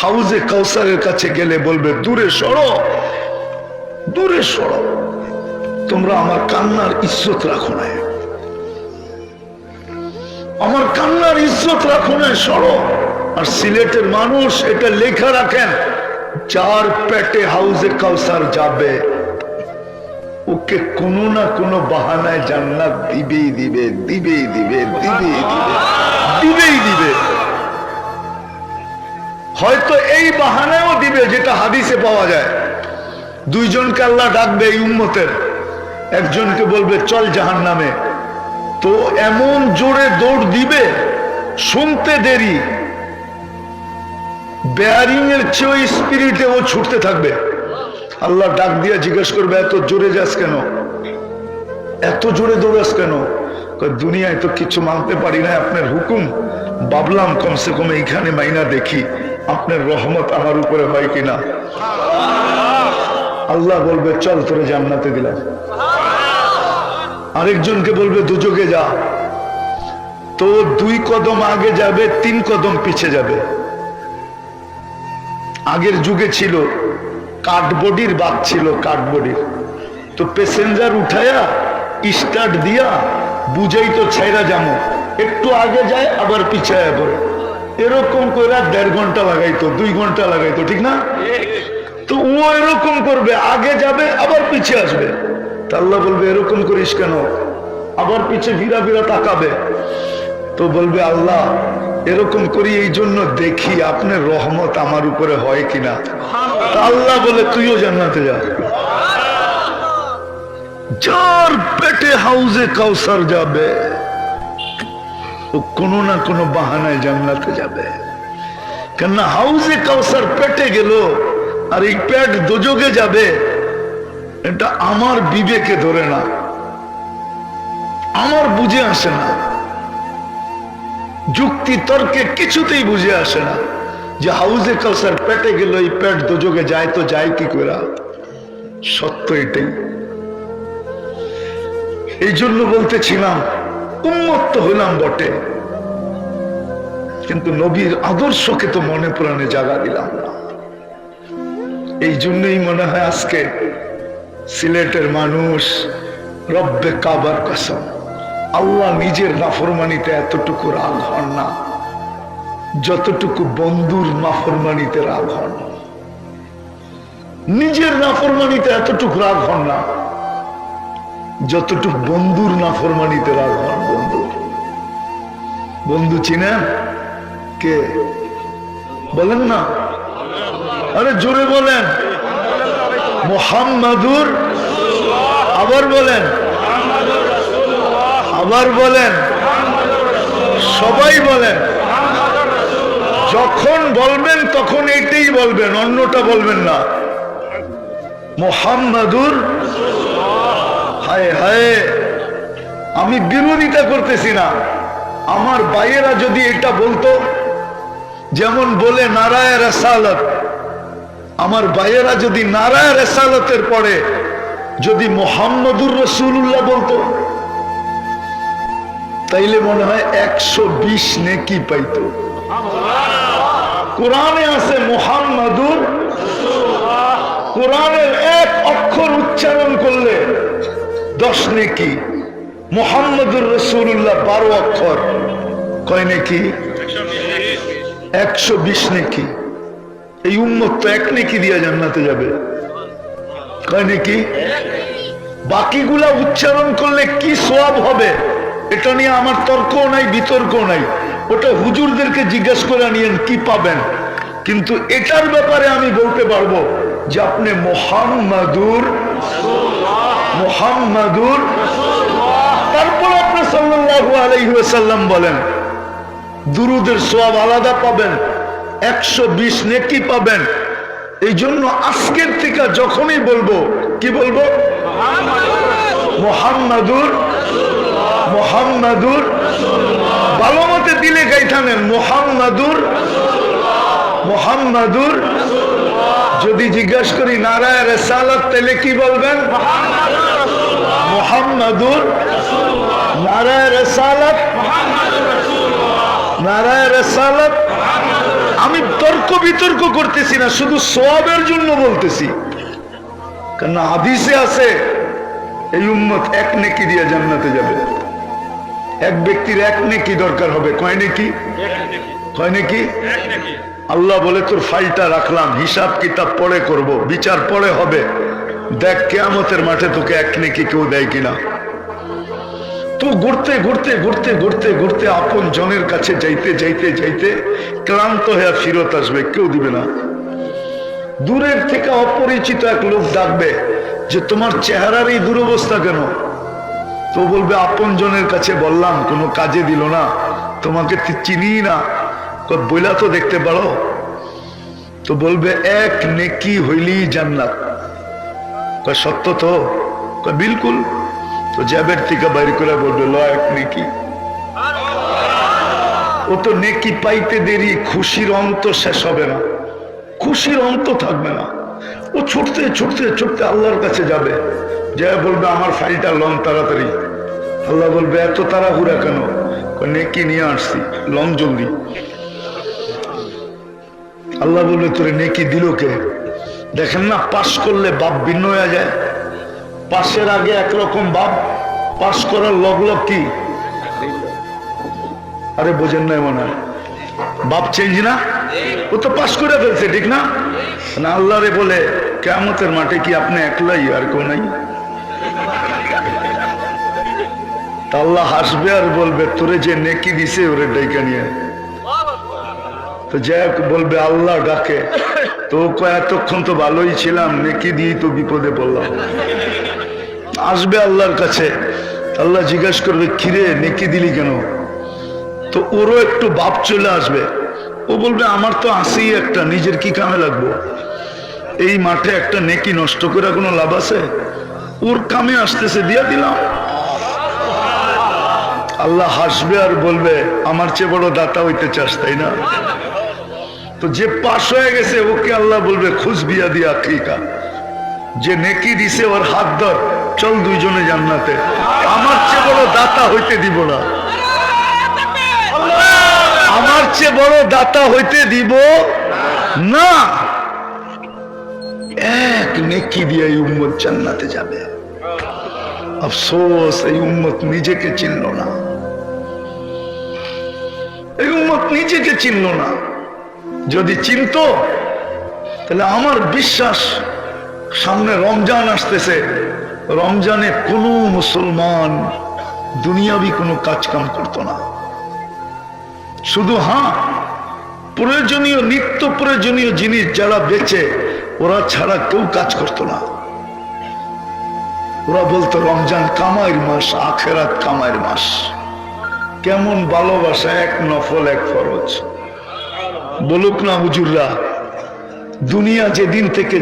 হাউজে কাউসারের কাছে গেলে বলবে, দূরে সরো দূরে সরো। তোমরা আমার কান্নার ইজ্জত রাখো না আমার কান্নার ইজ্জত রাখো না সরো। আর সিলেটের মানুষ এটা লেখা রাখেন চার পেটে হাউজে কাউসার যাবে, ওকে কোনো না কোনো বাহানায় জান্নাত দিবেই দিবে দিবেই দিবে দিবেই দিবে দিবেই দিবে। হয়তো এই বাহানায়ও দিবে যেটা হাদিসে পাওয়া যায়। দুইজনকে আল্লাহ ডাকবে এই উম্মতের। একজনকে বলবে, চল জাহান নামে তো এমন জোরে দৌড় দিবে, শুনতে দেরি। বেয়ারিং এর চেয়ে স্পিরিটে ও ছুটতে থাকবে। আল্লাহ ডাক দিয়ে জিজ্ঞেস করবে, এত জোরে যাস কেন? এত জোরে দৌড়াস কেন? দুনিয়ায় তো কিছু মানতে পারি না আপনার হুকুম। ভাবলাম কমসে কম এইখানে মাইনা দেখি। আপনার রহমত আমার উপরে হয় কিনা? আল্লাহ বলবে, চল তোরে জান্নাতে দিলাম। আরেকজনকে বলবে, দুযোগে যা। তো দুই কদম আগে যাবে, তিন কদম পিছে যাবে। আগের যুগে ছিল, কাঠবডির বাদ ছিল কাঠবডির। তো প্যাসেঞ্জার উঠায়া, স্টার্ট দিয়া, বুঝেই তো ছাইরা যাব। একটু আগে যায়, আবার পিছায়া পড়ে। এরকম করে দেড় ঘণ্টা লাগাইতো, দুই ঘণ্টা লাগাইতো, ঠিক না? তো ও এরকম করবে, আগে যাবে, আবার পিছিয়ে আসবে। তা বলবে, এরকম করিস কেন? আবার পিছে ভিড়া ভিড়া তাকাবে। তো বলবে, আল্লাহ, এরকম করি এই জন্য দেখি আপনার রহমত আমার উপরে হয় কিনা। আল্লাহ বলে, তুইও জান্নাতে যা। যার পেটে হাউজে কাউসার যাবে ও কোনো না কোনো বাহানায় জান্নাতে যাবে। কেননা হাউজে কাউসার পেটে গেল আর এই পেট দোজগে যাবে, এটা আমার বিবেকে ধরে না। আমার বুঝে আসে না। যুক্তি তর্কে কিছুতেই বুঝে আসে না যে হাউজে কাউসার পেটে গেল, এই পেট দোজগে যায় তো যায় কি করে? সত্য এটাই। এই জন্য বলতেছিলাম উন্মত্ত হইলাম বটে। কিন্তু নবীর আদর্শকে তো মনে প্রাণে জাগা দিলাম না। এই জন্যই মনে হয় আজকে সিলেটের মানুষ রব্বে কাবার কসম, আল্লাহ নিজের নাফরমানিতে এতটুকু রাগ হন না, যতটুকু বন্ধুর নাফরমানিতে রাগ হন। নিজের নাফরমানিতে এতটুকু রাগ হন না, যতটুকু বন্ধুর নাফরমানিতে রাগ হন। বন্ধু বন্ধু চিনা? কে? বলেন না। আরে জোরে বলেন। মোহাম্মদুর আবার বলেন। আবার বলেন। সবাই বলেন। যখন বলবেন, তখন এইটাই বলবেন, অন্যটা বলবেন না। মোহাম্মদুর হায় হায়, আমি বিরোধিতা করতেছি না। আমার ভাইয়েরা যদি এটা বলতো, যেমন বলে নারায় রেসালত, আমার ভাইয়েরা যদি নারায় রেসালতের পরে যদি মোহাম্মদুর রসুল্লাহ বলতো, তাইলে মনে হয় একশো বিশ নেকি পাইতো। কোরআনে আছে মোহাম্মদুর, কোরআনের এক অক্ষর উচ্চারণ করলে দশ নেকি। মোহাম্মদুর রসুল্লাহ বারো অক্ষর। কয় নাকি? একশো বিশ নেকি। এই উম্মত তো এক নেকি দিয়া জান্নাতে যাবে। কয় নাকি? বাকিগুলা উচ্চারণ করলে কি সোয়াব হবে? এটা নিয়ে আমার তর্কও নাই, বিতর্কও নাই। ওটা হুজুরদেরকে জিজ্ঞেস করে নিয়েন কি পাবেন? কিন্তু এটার ব্যাপারে আমি বলতে পারব যে আপনি মোহাম্মদুর মোহাম্মদুর তারপর আপনি সাল্লাল্লাহু আলাইহি ওয়াসাল্লাম বলেন, দুরুদের সোয়াব আলাদা পাবেন, একশো বিশ নেকি পাবেন। এই জন্য আজকের থেকে যখনই বলব, কি বলব? মোহাম্মদুর মোহাম্মদুর ভালো মতে দিলে গাইথানেন, মোহাম্মদুর মোহাম্মদুর। যদি জিজ্ঞাসা করি, নারায় রেসালত তাহলে কি বলবেন? মোহাম্মদুর নারায় রেসালত। নারায় রেসালত। আমি তর্ক বিতর্ক করতেছি না শুধু সোয়াবের জন্য বলতেছি। কারণ হাদিসে আছে এই উম্মত এক নেকি দিয়ে জান্নাতে যাবে। এক ব্যক্তির এক নেকি দরকার হবে। কয় নেকি? কয় নেকি? আল্লাহ বলে তোর ফাইলটা রাখলাম হিসাব কিতাব পরে করব বিচার পরে হবে। দেখ, কেয়ামতের মাঠে তোকে এক নেকি কেউ দেয় কিনা। তো ঘুরতে ঘুরতে ঘুরতে ঘুরতে ঘুরতে আপন জনের কাছে যাইতে যাইতে যাইতে ক্লান্ত হয়ে ফিরত আসবে, কেউ দিবে না। দূরের থেকে অপরিচিত এক লোক ডাকবে যে, তোমার চেহারার এই দুরবস্থা কেন? তো বলবে, আপন জনের কাছে বললাম, কোনো কাজে দিল না, তোমাকে চিনি না। বইলা তো দেখতে পারো? তো বলবে, এক নেকি হইলি জান্নাত। সত্য তো? বিলকুল। তো জ্যাবের থেকে বাইর করে বলবে, ল নেকি। ও তো নেকি পাইতে দেরি, খুশির অন্ত শেষ হবে না। খুশির অন্ত থাকবে না। ও ছুটতে ছুটতে ছুটতে আল্লাহর কাছে যাবে। যা বলবে, আমার ফাইলটা লন তাড়াতাড়ি। আল্লাহ বলবে, এত তাড়াহুড়া কেন? নেকি নিয়ে আসছি, লন জলদি। আল্লাহ বলবে, তোরে নেকি দিল কে? দেখেন না, পাশ করলে বাপ ভিন্ন হয়ে যায়। পাশের আগে একরকম বাপ, পাশ করার লগ লগ কি? আরে বোঝেন না মনে হয়। বাপ চেঞ্জ না? ও তো পাশ করে ফেলছে, ঠিক না? না আল্লাহ রে বলে কেমতের মাঠে কি আপনি একলাই আর কেউ নাই? আল্লাহ হাসবে আর বলবে, তোরে যে নেকি দিছে, ওরে ডাইকা নিয়ে। তো যাই হোক, বলবে আল্লাহ ডাকে। তো এতক্ষণ তো ভালোই ছিলাম, নেকি দিয়ে তো বিপদে পড়লাম। আসবে আল্লাহর কাছে। আল্লাহ জিজ্ঞাসা করবে, কিরে, নেকি দিলি কেন? তো ওরও একটু বাপ চলে আসবে। ও বলবে, আমার তো আসেই একটা, নিজের কি কামে লাগবো? এই মাঠে একটা নেকি নষ্ট করে কোনো লাভ আছে? ওর কামে আসতেছে, দিয়া দিলাম। আল্লাহ হাসবে আর বলবে, আমার চেয়ে বড় দাতা হইতে চাস, তাই না? তো যে পাশ হয়ে গেছে, ওকে আল্লাহ বলবে, খুশ বিয়া দিয়া আকিকা যে নেকি দিছে, ওর হাত ধর, চল দুইজনে জান্নাতে। আমার চেয়ে বড় দাতা হইতে দিব না। আমার চেয়ে বড় দাতা হইতে দিব না। এক নেকি দিয়ে এই উম্মত জান্নাতে যাবে। আফসোস, এই উম্মত নিজেকে চিনল না। এই উম্মত নিজেকে চিনল না। যদি চিনতো, তাহলে আমার বিশ্বাস সামনে রমজান আসতেছে। রমজানে কোনো মুসলমান দুনিয়াবি কোনো কাজ কাম করতো না। শুধু হ্যাঁ প্রয়োজনীয়, নিত্য প্রয়োজনীয় জিনিস যারা বেচে, ওরা ছাড়া কেউ কাজ করতো না। ওরা বলতো, রমজান কামাইয়ের মাস, আখেরাত কামাইয়ের মাস। কেমন ভালোবাসা, এক নফল, এক ফরজ। বলুক না হুজুররা, দুনিয়া যেদিন থেকে,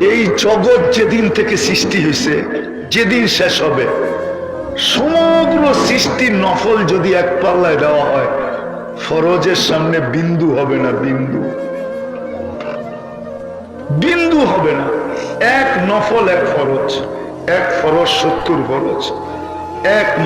এই জগৎ যেদিন থেকে সৃষ্টি হয়েছে, যেদিন শেষ হবে, সমগ্র সৃষ্টির নফল যদি এক পাল্লায় দেওয়া হয়, ফরজের সামনে বিন্দু হবে না বিন্দু। বিন্দু হবে না। এক নফল, এক ফরজ এক ফরজ সত্তর ফরজ, এক